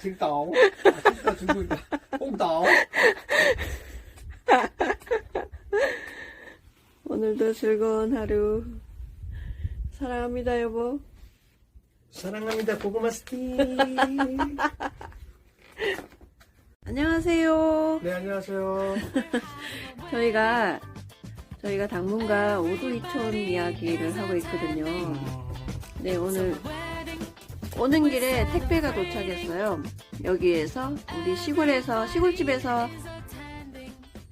징따오. 아, 징따 중국이다. 홍따오. 오늘도 즐거운 하루. 사랑합니다, 여보. 사랑합니다, 고구마 스틱. 안녕하세요. 네, 안녕하세요. 저희가, 저희가 당분간 오두이촌 이야기를 하고 있거든요. 네, 오늘 오는 길에 택배가 도착했어요. 여기에서 우리 시골에서 시골집에서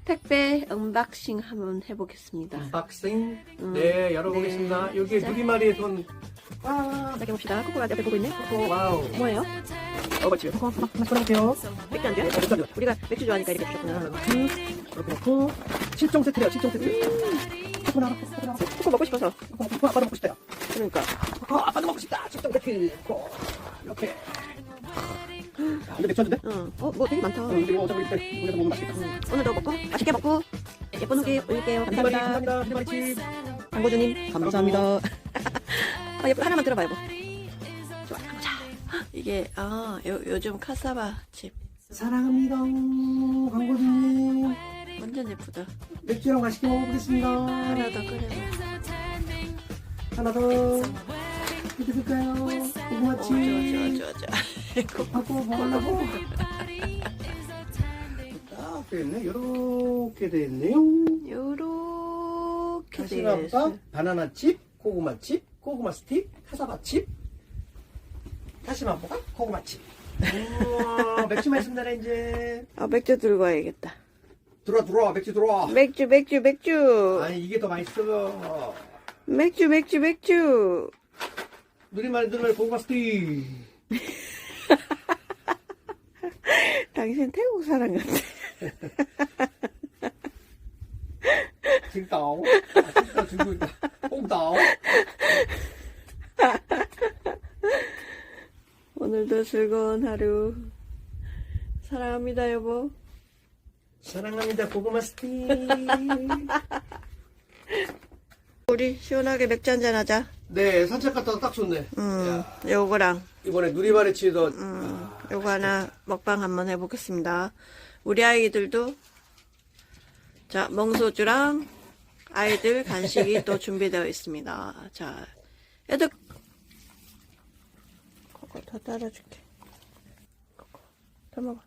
택배 언박싱 한번 해보겠습니다. 박싱. 음, 네, 열어보겠습니다. 네, 여기 자. 누리마리의 손. 와, 시작해 봅시다. 코코가 옆에 보고 있네. 코코 와우. 뭐예요? 어, 맞지? 코코 한번 꺼낼게요. 맥주 안 돼요? 맥주 안 돼요. 우리가 맥주 좋아하니까 이렇게 주셨구나. 이렇게 넣고. 7종 세트래요, 7종 세트. 코코 나라, 코코 나라. 코코 먹고 싶어서. 코코 아빠도 먹고 싶대요. 그러니까. 코코 아빠도 먹고 싶다. 7종 세트. 코. 이렇게. 야, 근데 맥주? 응. 어, 뭐 되게 많다. 응, 이거 어차피 이때 우리가 먹으면 맛있겠다. 응. 오늘도 먹고 맛있게 먹고 예쁜 후기 올릴게요. 감사합니다. 감사합니다. 누리마리 칩. 광고주님 감사합니다. 아, 예쁜 하나만 들어봐 여보. 좋아. 자, 이게 아 요, 요즘 카사바 집 사랑합니다. 광고주님. 완전 예쁘다. 맥주랑 맛있게 먹어보겠습니다. 하나 더 끓여봐. 하나 더. 이렇게 줄까요? 고구마 오, 칩. 좋아 좋아 좋아 좋아. 하고 먹으려고. 딱 됐네. 요렇게 됐네요. 요렇게 카시나바, 돼있어. 바나나 칩, 고구마 칩, 고구마 스틱, 카사바 칩, 다시마보가 고구마 칩. 우와, 맥주만 있습니다, 이제. 아 맥주 들고 와야겠다. 들어와, 들어와, 맥주 들어와. 맥주 맥주 맥주 아니, 이게 더 맛있어. 맥주 맥주 맥주. 누리말, 누리말 스틱. 당신 태국 사람 같아. 징따오. 아, 징따 중국이다. 홍따오. 오늘도 즐거운 하루. 사랑합니다, 여보. 사랑합니다, 고구마 스틱. 우리 시원하게 맥주 한잔 하자. 네, 산책 갔다가 딱 좋네. 음, 야, 요거랑, 이번에 누리말에 치도 음, 요거 하나 먹방 한번 해보겠습니다. 우리 아이들도, 자, 멍소주랑 아이들 간식이 또 준비되어 있습니다. 자, 애들, 그거 더 따라줄게. 그거, 더 먹어.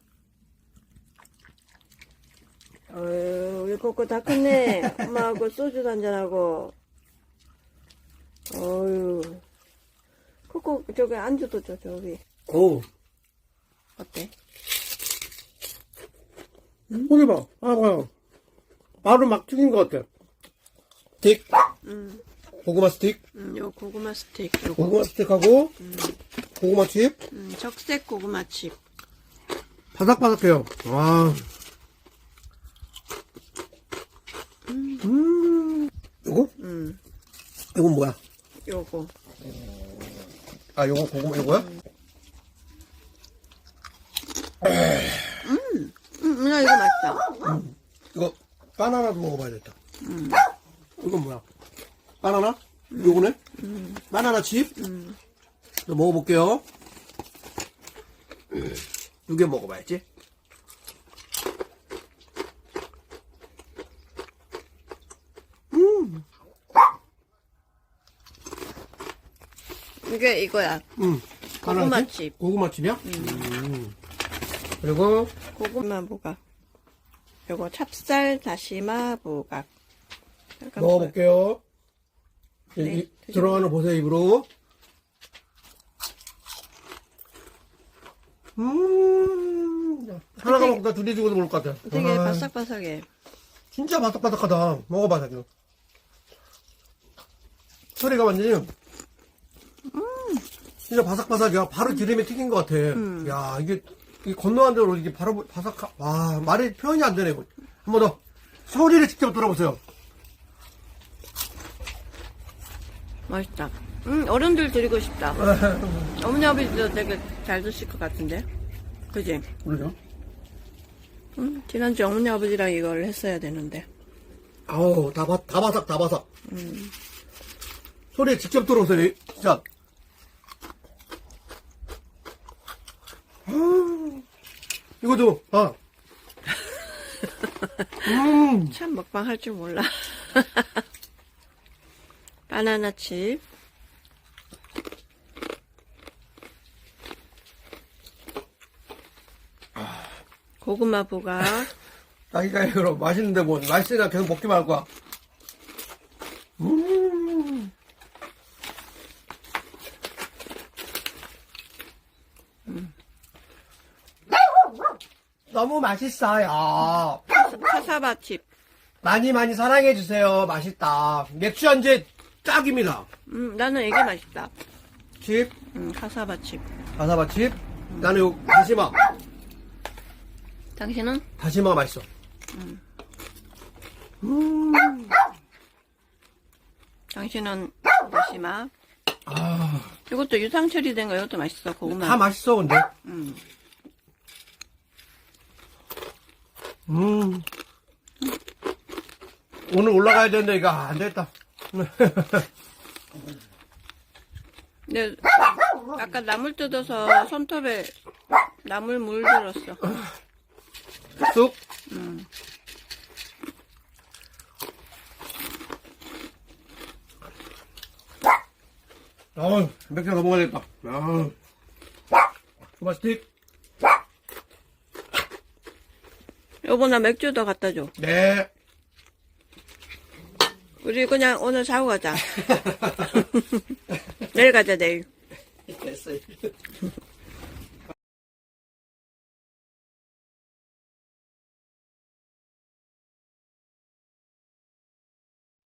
어휴, 우리 코코 다 컸네. 엄마하고 소주 한잔하고. 어휴. 코코, 저기 안주도 줘, 저기. 오, 어때? 거기 봐. 아, 봐요. 바로 막 튀긴 것 같아. 스틱. 음, 고구마 스틱. 음, 요 고구마 스틱, 요거. 고구마 스틱하고, 고구마 칩. 음, 적색 고구마 칩. 바삭바삭해요. 와. 음. 이거? 음, 이건 뭐야? 요거. 아, 요거 고구마, 요거야? 음, 나 이거 맛있다. 이거, 바나나도 먹어봐야겠다. 이건 뭐야? 바나나? 요거네? 바나나 칩? 또 먹어볼게요. 두개 먹어봐야지. 이게 이거야. 음. 고구마 바나나 칩. 고구마 칩이야? 음. 그리고, 고구마 부각. 요거 찹쌀 다시마 부각. 잠깐 먹어볼게요. 네, 이- 들어가는 보세요, 입으로. 음, 하나가 되게- 먹다 둘이 죽어도 먹을 것 같아. 되게 아, 바삭바삭해. 진짜 바삭바삭하다. 먹어봐, 자기. 소리가 완전히. 진짜 바삭바삭이야. 바로 기름에 튀긴 것 같아. 야, 이게, 이게 건너간 대로 이게 바로 바삭, 와, 말이 표현이 안 되네. 한 번 더. 소리를 직접 들어보세요. 맛있다. 음, 어른들 드리고 싶다. 어머니 아버지도 되게 잘 드실 것 같은데. 그지? 그러죠? 음, 지난주 어머니 아버지랑 이걸 했어야 되는데. 아우, 다, 바, 다 바삭, 다 바삭. 소리 직접 들어보세요. 진짜. 이것도, 아. 음, 참 먹방 할 줄 몰라. 바나나 칩. 고구마 부각. 자기가 이거 맛있는데 뭐, 맛있으니까 계속 먹기만 할 거야. 너무 맛있어요. 카사바 칩. 많이 많이 사랑해주세요. 맛있다. 맥주 한잔 짝입니다. 음, 나는 이게 맛있다. 칩, 음, 카사바 칩. 가사바 칩. 나는 요 다시마. 당신은? 다시마가 맛있어. 당신은 다시마. 아, 이것도 유상 처리된 거 이것도 맛있어. 고구마. 다 맛있어, 근데. 음. 음. 오늘 올라가야 되는데, 이거 안 되겠다. 근데 아까 나물 뜯어서 손톱에 나물 물 들었어. 쑥. 아우, 맥주 더 먹어야겠다. 아우. 소바 스틱. 여보 나 맥주 더 갖다 줘. 네. 우리 그냥 오늘 자고 가자. 내일 가자 내일. 됐어요.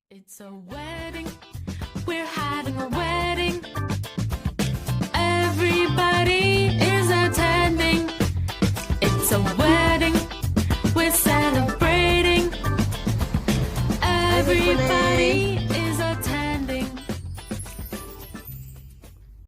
It's a wedding. We're having a wedding.